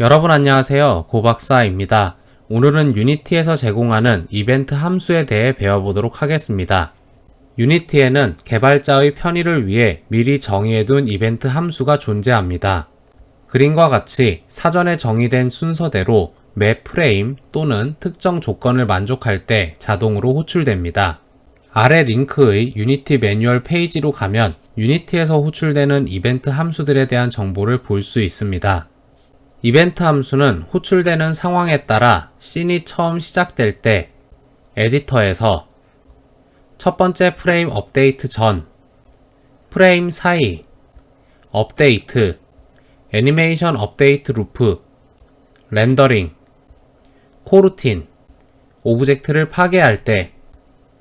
여러분 안녕하세요. 고박사입니다. 오늘은 유니티에서 제공하는 이벤트 함수에 대해 배워보도록 하겠습니다. 유니티에는 개발자의 편의를 위해 미리 정의해둔 이벤트 함수가 존재합니다. 그림과 같이 사전에 정의된 순서대로 매 프레임 또는 특정 조건을 만족할 때 자동으로 호출됩니다. 아래 링크의 유니티 매뉴얼 페이지로 가면 유니티에서 호출되는 이벤트 함수들에 대한 정보를 볼 수 있습니다. 이벤트 함수는 호출되는 상황에 따라 씬이 처음 시작될 때 에디터에서 첫 번째 프레임 업데이트 전, 프레임 사이, 업데이트, 애니메이션 업데이트 루프, 렌더링, 코루틴, 오브젝트를 파괴할 때,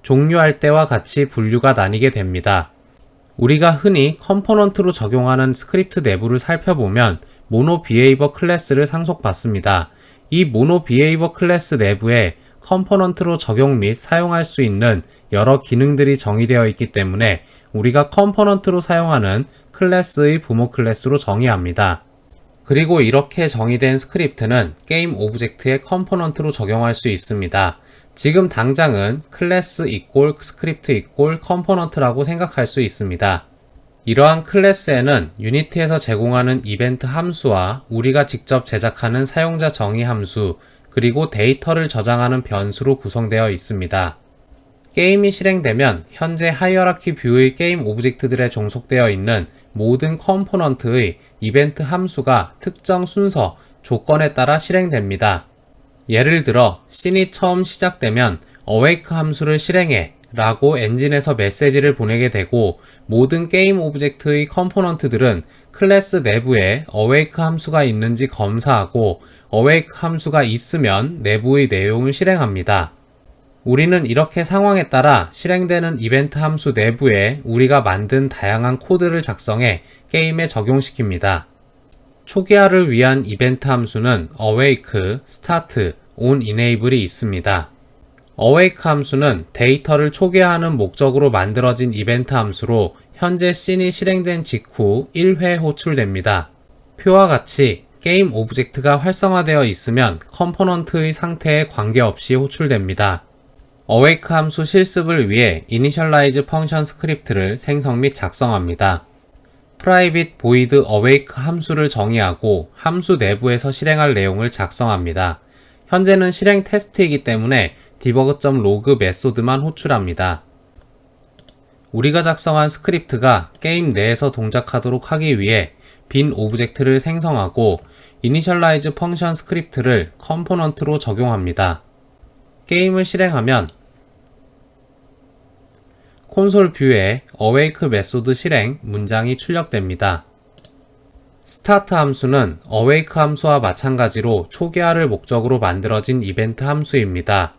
종료할 때와 같이 분류가 나뉘게 됩니다. 우리가 흔히 컴포넌트로 적용하는 스크립트 내부를 살펴보면 모노 비헤이버 클래스를 상속받습니다. 이 모노 비헤이버 클래스 내부에 컴포넌트로 적용 및 사용할 수 있는 여러 기능들이 정의되어 있기 때문에 우리가 컴포넌트로 사용하는 클래스의 부모 클래스로 정의합니다. 그리고 이렇게 정의된 스크립트는 게임 오브젝트의 컴포넌트로 적용할 수 있습니다. 지금 당장은 클래스 이꼴 스크립트 이꼴 컴포넌트라고 생각할 수 있습니다. 이러한 클래스에는 유니티에서 제공하는 이벤트 함수와 우리가 직접 제작하는 사용자 정의 함수, 그리고 데이터를 저장하는 변수로 구성되어 있습니다. 게임이 실행되면 현재 하이어라키 뷰의 게임 오브젝트들에 종속되어 있는 모든 컴포넌트의 이벤트 함수가 특정 순서, 조건에 따라 실행됩니다. 예를 들어 씬이 처음 시작되면 awake 함수를 실행해 라고 엔진에서 메시지를 보내게 되고 모든 게임 오브젝트의 컴포넌트들은 클래스 내부에 awake 함수가 있는지 검사하고 awake 함수가 있으면 내부의 내용을 실행합니다. 우리는 이렇게 상황에 따라 실행되는 이벤트 함수 내부에 우리가 만든 다양한 코드를 작성해 게임에 적용시킵니다. 초기화를 위한 이벤트 함수는 awake, start, on enable이 있습니다. Awake 함수는 데이터를 초기화하는 목적으로 만들어진 이벤트 함수로 현재 씬이 실행된 직후 1회 호출됩니다. 표와 같이 게임 오브젝트가 활성화되어 있으면 컴포넌트의 상태에 관계없이 호출됩니다. awake 함수 실습을 위해 initialize 펑션 스크립트를 생성 및 작성합니다. private void awake 함수를 정의하고 함수 내부에서 실행할 내용을 작성합니다. 현재는 실행 테스트이기 때문에 debug.log 메소드만 호출합니다. 우리가 작성한 스크립트가 게임 내에서 동작하도록 하기 위해 빈 오브젝트를 생성하고 initialize 펑션 스크립트를 컴포넌트로 적용합니다. 게임을 실행하면 콘솔 뷰에 awake 메소드 실행 문장이 출력됩니다. 스타트 함수는 awake 함수와 마찬가지로 초기화를 목적으로 만들어진 이벤트 함수입니다.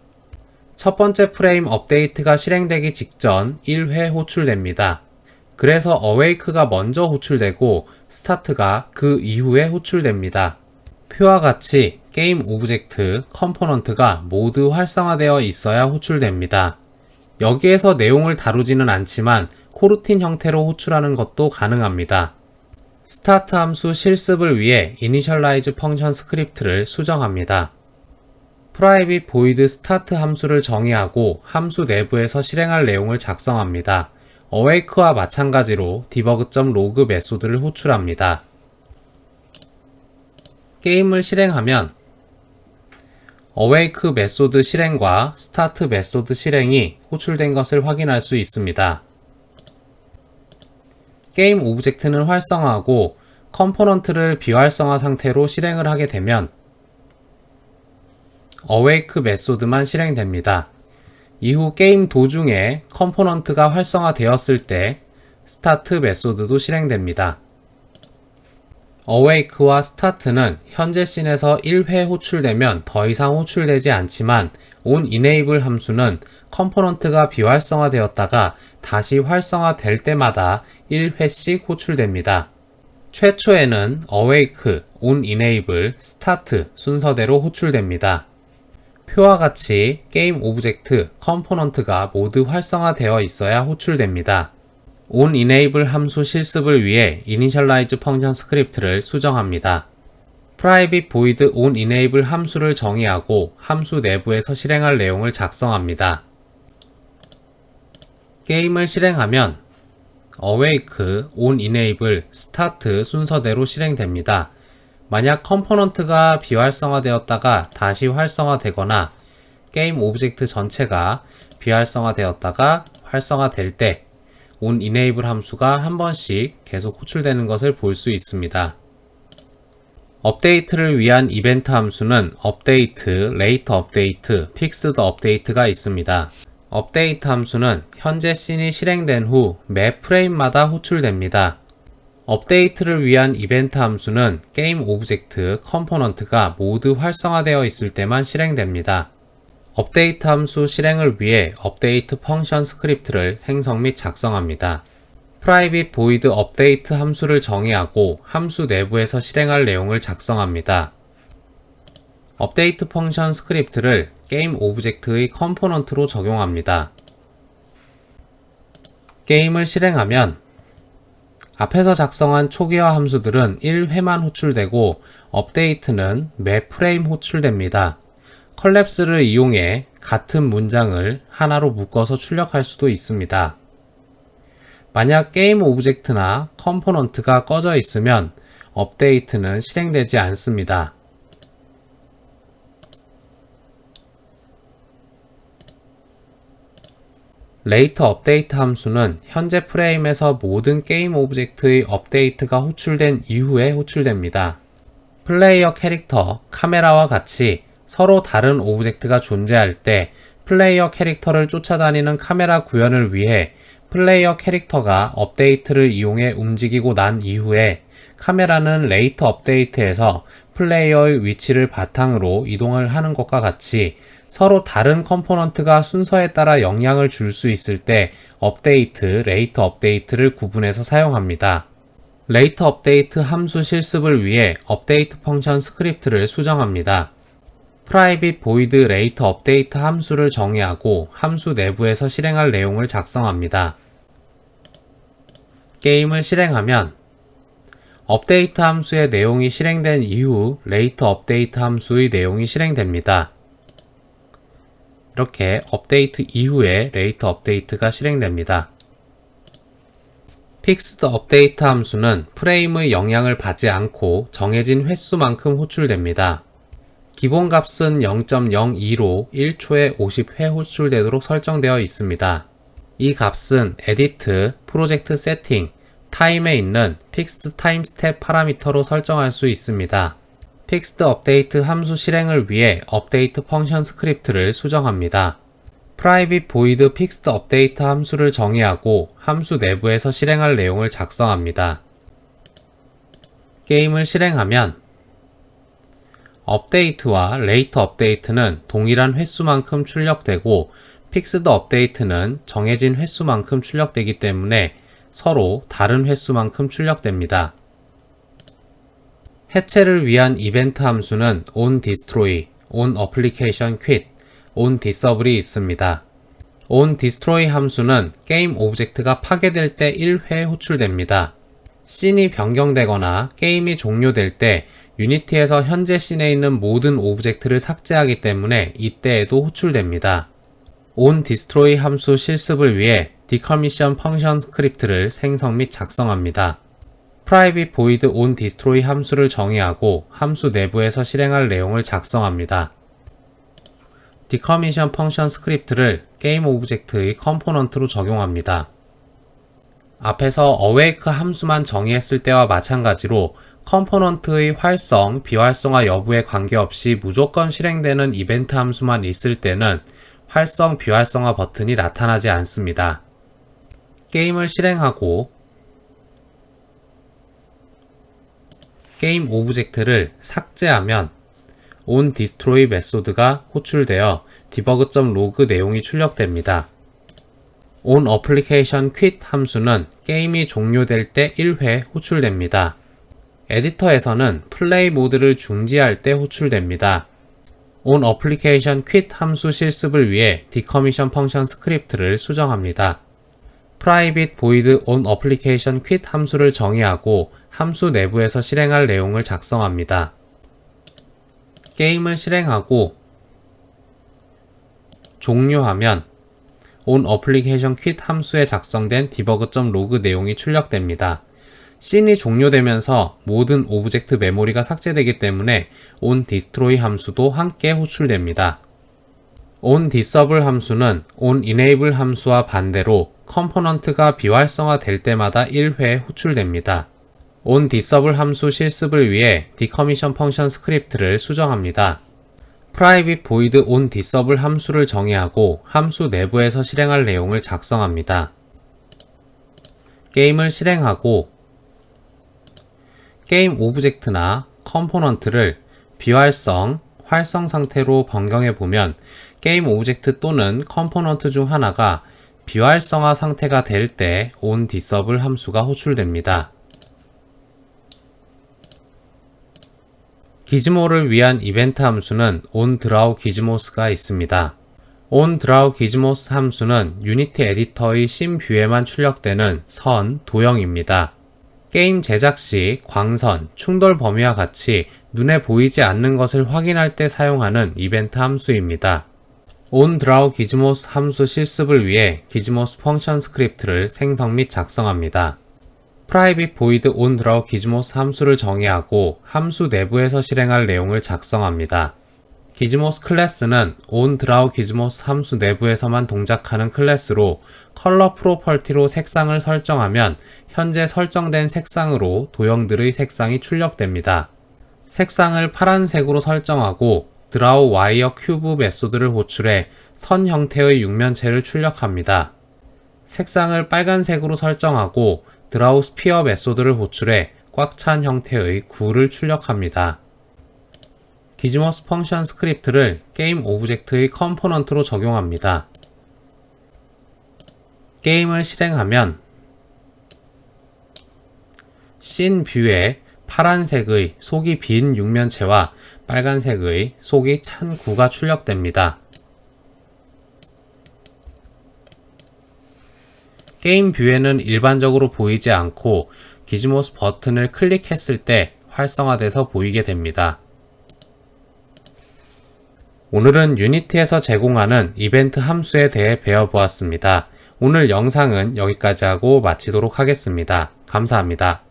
첫 번째 프레임 업데이트가 실행되기 직전 1회 호출됩니다. 그래서 awake가 먼저 호출되고 start가 그 이후에 호출됩니다. 표와 같이 게임 오브젝트, 컴포넌트가 모두 활성화되어 있어야 호출됩니다. 여기에서 내용을 다루지는 않지만 코루틴 형태로 호출하는 것도 가능합니다. 스타트 함수 실습을 위해 initialize 펑션 스크립트를 수정합니다. Private void start 함수를 정의하고 함수 내부에서 실행할 내용을 작성합니다. awake와 마찬가지로 debug.log 메소드를 호출합니다. 게임을 실행하면 awake 메소드 실행과 start 메소드 실행이 호출된 것을 확인할 수 있습니다. 게임 오브젝트는 활성화하고 컴포넌트를 비활성화 상태로 실행을 하게 되면 awake 메소드만 실행됩니다. 이후 게임 도중에 컴포넌트가 활성화되었을 때 start 메소드도 실행됩니다. awake와 start는 현재 씬에서 1회 호출되면 더 이상 호출되지 않지만 on enable 함수는 컴포넌트가 비활성화되었다가 다시 활성화될 때마다 1회씩 호출됩니다. 최초에는 awake, on enable, start 순서대로 호출됩니다. 표와 같이 게임 오브젝트, 컴포넌트가 모두 활성화되어 있어야 호출됩니다. on enable 함수 실습을 위해 initialize 펑션 스크립트를 수정합니다. private void on enable 함수를 정의하고 함수 내부에서 실행할 내용을 작성합니다. 게임을 실행하면 awake, on enable, start 순서대로 실행됩니다. 만약 컴포넌트가 비활성화되었다가 다시 활성화되거나 게임 오브젝트 전체가 비활성화되었다가 활성화될 때 on enable 함수가 한 번씩 계속 호출되는 것을 볼 수 있습니다. 업데이트를 위한 이벤트 함수는 업데이트, 레이트 업데이트, 픽스드 업데이트가 있습니다. 업데이트 함수는 현재 씬이 실행된 후 매 프레임마다 호출됩니다. 업데이트를 위한 이벤트 함수는 게임 오브젝트, 컴포넌트가 모두 활성화되어 있을 때만 실행됩니다. 업데이트 함수 실행을 위해 업데이트 펑션 스크립트를 생성 및 작성합니다. private void update 함수를 정의하고 함수 내부에서 실행할 내용을 작성합니다. 업데이트 펑션 스크립트를 게임 오브젝트의 컴포넌트로 적용합니다. 게임을 실행하면 앞에서 작성한 초기화 함수들은 1회만 호출되고 업데이트는 매 프레임 호출됩니다. 컬랩스를 이용해 같은 문장을 하나로 묶어서 출력할 수도 있습니다. 만약 게임 오브젝트나 컴포넌트가 꺼져 있으면 업데이트는 실행되지 않습니다. 레이터 업데이트 함수는 현재 프레임에서 모든 게임 오브젝트의 업데이트가 호출된 이후에 호출됩니다. 플레이어 캐릭터, 카메라와 같이 서로 다른 오브젝트가 존재할 때 플레이어 캐릭터를 쫓아다니는 카메라 구현을 위해 플레이어 캐릭터가 업데이트를 이용해 움직이고 난 이후에 카메라는 레이터 업데이트에서 플레이어의 위치를 바탕으로 이동을 하는 것과 같이 서로 다른 컴포넌트가 순서에 따라 영향을 줄 수 있을 때 업데이트, 레이터 업데이트를 구분해서 사용합니다. 레이터 업데이트 함수 실습을 위해 업데이트 펑션 스크립트를 수정합니다. private void rate update 함수를 정의하고 함수 내부에서 실행할 내용을 작성합니다. 게임을 실행하면 업데이트 함수의 내용이 실행된 이후 레이트 업데이트 함수의 내용이 실행됩니다. 이렇게 업데이트 이후에 레이트 업데이트가 실행됩니다. 픽스드 업데이트 함수는 프레임의 영향을 받지 않고 정해진 횟수만큼 호출됩니다. 기본 값은 0.02로 1초에 50회 호출되도록 설정되어 있습니다. 이 값은 에디트, 프로젝트 세팅, 타임에 있는 픽스드 타임 스텝 파라미터로 설정할 수 있습니다. 픽스드 업데이트 함수 실행을 위해 업데이트 펑션 스크립트를 수정합니다. private void fixed update 함수를 정의하고 함수 내부에서 실행할 내용을 작성합니다. 게임을 실행하면 업데이트와 레이트 업데이트는 동일한 횟수만큼 출력되고 픽스드 업데이트는 정해진 횟수만큼 출력되기 때문에 서로 다른 횟수만큼 출력됩니다. 해체를 위한 이벤트 함수는 on destroy, on application quit, on disable이 있습니다. on destroy 함수는 게임 오브젝트가 파괴될 때 1회 호출됩니다. 씬이 변경되거나 게임이 종료될 때 유니티에서 현재 씬에 있는 모든 오브젝트를 삭제하기 때문에 이때에도 호출됩니다. on destroy 함수 실습을 위해 decommission 펑션 스크립트를 생성 및 작성합니다. Private void on destroy 함수를 정의하고 함수 내부에서 실행할 내용을 작성합니다. decommission 펑션 스크립트를 게임 오브젝트의 컴포넌트로 적용합니다. 앞에서 awake 함수만 정의했을 때와 마찬가지로 컴포넌트의 활성, 비활성화 여부에 관계없이 무조건 실행되는 이벤트 함수만 있을 때는 활성, 비활성화 버튼이 나타나지 않습니다. 게임을 실행하고 게임 오브젝트를 삭제하면 on destroy 메소드가 호출되어 debug.log 내용이 출력됩니다. on application quit 함수는 게임이 종료될 때 1회 호출됩니다. 에디터에서는 플레이 모드를 중지할 때 호출됩니다. on application quit 함수 실습을 위해 decommission 펑션 스크립트를 수정합니다. private void on application quit 함수를 정의하고 함수 내부에서 실행할 내용을 작성합니다. 게임을 실행하고 종료하면 on application quit 함수에 작성된 debug.log 내용이 출력됩니다. 씬이 종료되면서 모든 오브젝트 메모리가 삭제되기 때문에 on destroy 함수도 함께 호출됩니다. on disable 함수는 on enable 함수와 반대로 컴포넌트가 비활성화 될 때마다 1회 호출됩니다. On disable 함수 실습을 위해 decommission 펑션 스크립트를 수정합니다. private void on disable 함수를 정의하고 함수 내부에서 실행할 내용을 작성합니다. 게임을 실행하고 게임 오브젝트나 컴포넌트를 비활성, 활성 상태로 변경해 보면 게임 오브젝트 또는 컴포넌트 중 하나가 비활성화 상태가 될 때 on disable 함수가 호출됩니다. 기즈모를 위한 이벤트 함수는 onDraw 기즈모스가 있습니다. onDraw 기즈모스 함수는 유니티 에디터의 씬 뷰에만 출력되는 선, 도형입니다. 게임 제작 시 광선, 충돌 범위와 같이 눈에 보이지 않는 것을 확인할 때 사용하는 이벤트 함수입니다. onDraw 기즈모스 함수 실습을 위해 기즈모스 펑션 스크립트를 생성 및 작성합니다. Private void onDraw 기즈모스 함수를 정의하고 함수 내부에서 실행할 내용을 작성합니다. 기즈모스 클래스는 onDraw 기즈모스 함수 내부에서만 동작하는 클래스로 컬러 프로퍼티로 색상을 설정하면 현재 설정된 색상으로 도형들의 색상이 출력됩니다. 색상을 파란색으로 설정하고 드라우 와이어 큐브 메소드를 호출해 선 형태의 육면체를 출력합니다. 색상을 빨간색으로 설정하고 드라우 스피어 메소드를 호출해 꽉 찬 형태의 구를 출력합니다. 기즈머스 펑션 스크립트를 게임 오브젝트의 컴포넌트로 적용합니다. 게임을 실행하면 씬 뷰에 파란색의 속이 빈 육면체와 빨간색의 속이 찬 구가 출력됩니다. 게임 뷰에는 일반적으로 보이지 않고 기즈모스 버튼을 클릭했을 때 활성화돼서 보이게 됩니다. 오늘은 유니티에서 제공하는 이벤트 함수에 대해 배워보았습니다. 오늘 영상은 여기까지 하고 마치도록 하겠습니다. 감사합니다.